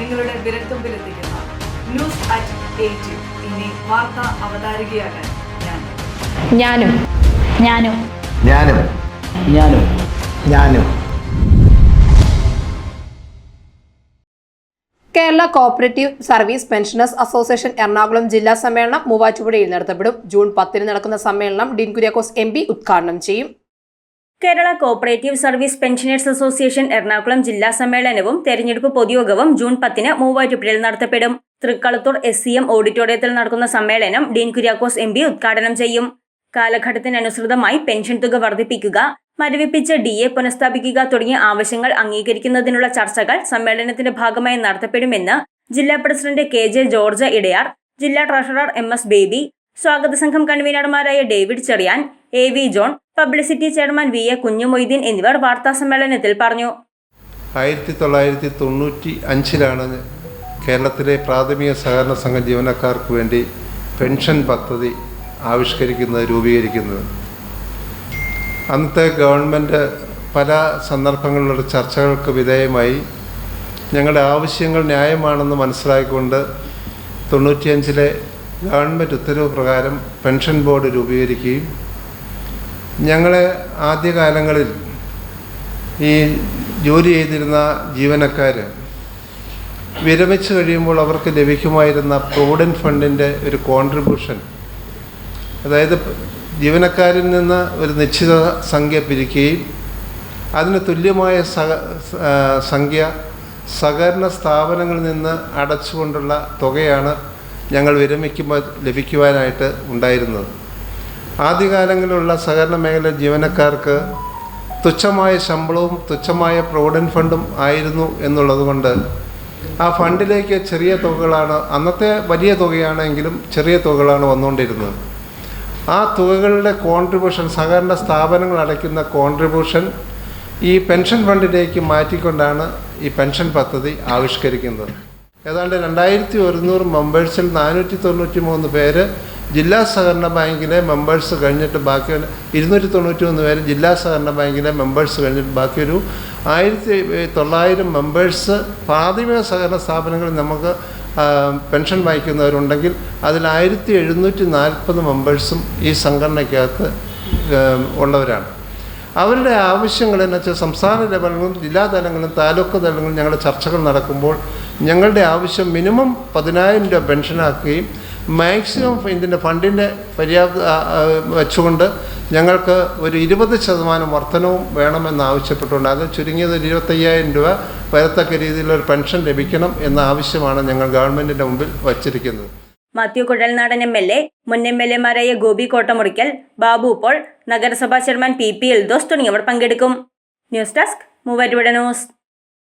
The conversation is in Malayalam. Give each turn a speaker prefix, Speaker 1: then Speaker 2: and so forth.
Speaker 1: നിങ്ങളുടെ വിരൽത്തുമ്പിലെത്തിക്കുന്ന ന്യൂസ് അറ്റ് എയ്റ്റ് ഇനി വാർത്താ അവതാരികയാകാൻ ഞാൻ.
Speaker 2: ഞാനും. ഞാനും.
Speaker 3: ഞാനും.
Speaker 4: ഞാനും.
Speaker 3: ഞാനും.
Speaker 5: Kerala cooperative service pensioners association Ernakulam ജില്ലാ സമ്മേളനം മൂവാറ്റുപുഴയിൽ നടത്തപ്പെടും. ജൂൺ പത്തിന് നടക്കുന്ന സമ്മേളനം ഡിൻകുര്യാക്കോസ് എം പി ഉദ്ഘാടനം ചെയ്യും.
Speaker 6: Kerala cooperative service pensioners association Ernakulam ജില്ലാ സമ്മേളനവും തെരഞ്ഞെടുപ്പ് പൊതുയോഗവും ജൂൺ പത്തിന് മൂവാറ്റുപുഴയിൽ നടത്തപ്പെടും. തൃക്കളത്തൂർ എസ് സി എം ഓഡിറ്റോറിയത്തിൽ നടക്കുന്ന സമ്മേളനം ഡീൻ കുര്യാക്കോസ് എം പി ഉദ്ഘാടനം ചെയ്യും. കാലഘട്ടത്തിനനുസൃതമായി പെൻഷൻ തുക വർദ്ധിപ്പിക്കുക മരവിപ്പിച്ച ഡി എ പുനഃസ്ഥാപിക്കുക തുടങ്ങിയ ആവശ്യങ്ങൾ അംഗീകരിക്കുന്നതിനുള്ള ചർച്ചകൾ സമ്മേളനത്തിന്റെ ഭാഗമായി നടത്തപ്പെടുമെന്ന് ജില്ലാ president K J George Idayar ജില്ലാ ട്രഷറർ എം എസ് ബേബി സ്വാഗത സംഘം കൺവീനർമാരായ David Cherian A V John publicity chairman V A Kunjumoideen എന്നിവർ വാർത്താ സമ്മേളനത്തിൽ പറഞ്ഞു.
Speaker 7: ആയിരത്തി തൊള്ളായിരത്തി തൊണ്ണൂറ്റി അഞ്ചിലാണ് കേരളത്തിലെ പ്രാഥമിക സഹകരണ സംഘ ജീവനക്കാർക്ക് വേണ്ടി പെൻഷൻ പദ്ധതി ആവിഷ്കരിക്കുന്നത് രൂപീകരിക്കുന്നത്. അന്നത്തെ ഗവൺമെന്റ് പല സന്ദർഭങ്ങളിലുള്ള ചർച്ചകൾക്ക് വിധേയമായി ഞങ്ങളുടെ ആവശ്യങ്ങൾ ന്യായമാണെന്ന് മനസ്സിലാക്കിക്കൊണ്ട് തൊണ്ണൂറ്റിയഞ്ചിലെ ഗവൺമെന്റ് ഉത്തരവ് പ്രകാരം പെൻഷൻ ബോർഡ് രൂപീകരിക്കുകയും ഞങ്ങളെ ആദ്യകാലങ്ങളിൽ ഈ ജോലി ചെയ്തിരുന്ന ജീവനക്കാർ വിരമിച്ചു കഴിയുമ്പോൾ അവർക്ക് ലഭിക്കുമായിരുന്ന പ്രൊവിഡന്റ് ഫണ്ടിന്റെ ഒരു കോൺട്രിബ്യൂഷൻ അതായത് ജീവനക്കാരിൽ നിന്ന് ഒരു നിശ്ചിത സംഖ്യ പിരിക്കുകയും അതിന് തുല്യമായ സംഖ്യ സഹകരണ സ്ഥാപനങ്ങളിൽ നിന്ന് അടച്ചുകൊണ്ടുള്ള തുകയാണ് ഞങ്ങൾ വിരമിക്കുമ്പോൾ ലഭിക്കുവാനായിട്ട് ഉണ്ടായിരുന്നത്. ആദ്യകാലങ്ങളിലുള്ള സഹകരണ മേഖല ജീവനക്കാർക്ക് തുച്ഛമായ ശമ്പളവും തുച്ഛമായ പ്രൊവിഡന്റ് ഫണ്ടും ആയിരുന്നു എന്നുള്ളതുകൊണ്ട് ആ ഫണ്ടിലേക്ക് ചെറിയ തുകകളാണ് അന്നത്തെ വലിയ തുകയാണെങ്കിലും ചെറിയ തുകകളാണ് വന്നുകൊണ്ടിരുന്നത്. ആ തുകകളുടെ കോൺട്രിബ്യൂഷൻ സഹകരണ സ്ഥാപനങ്ങൾ അടയ്ക്കുന്ന കോൺട്രിബ്യൂഷൻ ഈ പെൻഷൻ ഫണ്ടിലേക്ക് മാറ്റിക്കൊണ്ടാണ് ഈ പെൻഷൻ പദ്ധതി ആവിഷ്കരിക്കുന്നത്. ഏതാണ്ട് രണ്ടായിരത്തി ഒരുന്നൂറ് മെമ്പേഴ്സിൽ നാനൂറ്റി തൊണ്ണൂറ്റി മൂന്ന് പേര് ജില്ലാ സഹകരണ ബാങ്കിലെ മെമ്പേഴ്സ് കഴിഞ്ഞിട്ട് ബാക്കി ഇരുന്നൂറ്റി തൊണ്ണൂറ്റി മൂന്ന് പേര് ജില്ലാ സഹകരണ ബാങ്കിലെ മെമ്പേഴ്സ് കഴിഞ്ഞിട്ട് ബാക്കി ഒരു ആയിരത്തി തൊള്ളായിരം മെമ്പേഴ്സ് പ്രാഥമിക സഹകരണ സ്ഥാപനങ്ങളിൽ നമുക്ക് പെൻഷൻ വായിക്കുന്നവരുണ്ടെങ്കിൽ അതിൽ ആയിരത്തി എഴുന്നൂറ്റി നാൽപ്പത് മെമ്പേഴ്സും ഈ സംഘടനയ്ക്കകത്ത് ഉള്ളവരാണ്. അവരുടെ ആവശ്യങ്ങൾ എന്ന് വെച്ചാൽ സംസ്ഥാന ലെവലിലും ജില്ലാ തലങ്ങളിലും താലൂക്ക് തലങ്ങളിലും ഞങ്ങളുടെ ചർച്ചകൾ നടക്കുമ്പോൾ ഞങ്ങളുടെ ആവശ്യം മിനിമം പതിനായിരം രൂപ പെൻഷനാക്കുകയും മാക്സിമം ഇതിന്റെ ഫണ്ടിന്റെ പര്യാപ്ത വെച്ചുകൊണ്ട് ഞങ്ങൾക്ക് ഒരു ഇരുപത് ശതമാനം വർധനവും വേണമെന്ന് ആവശ്യപ്പെട്ടുകൊണ്ട് അത് ചുരുങ്ങിയത് ഒരു ഇരുപത്തയ്യായിരം രൂപ വരത്തക്ക രീതിയിലൊരു പെൻഷൻ ലഭിക്കണം എന്ന ആവശ്യമാണ് ഞങ്ങൾ ഗവൺമെന്റിന്റെ മുമ്പിൽ വച്ചിരിക്കുന്നത്.
Speaker 6: Mathew Kuzhalnadan M L A മുൻ എം എൽ എമാരായ ഗോപി കോട്ടമുറിക്കൽ ബാബു പോൾ നഗരസഭാ ചെയർമാൻ പി പി എൽദോസ് തുടങ്ങിയവർ പങ്കെടുക്കും. News desk Muvattupuzha news.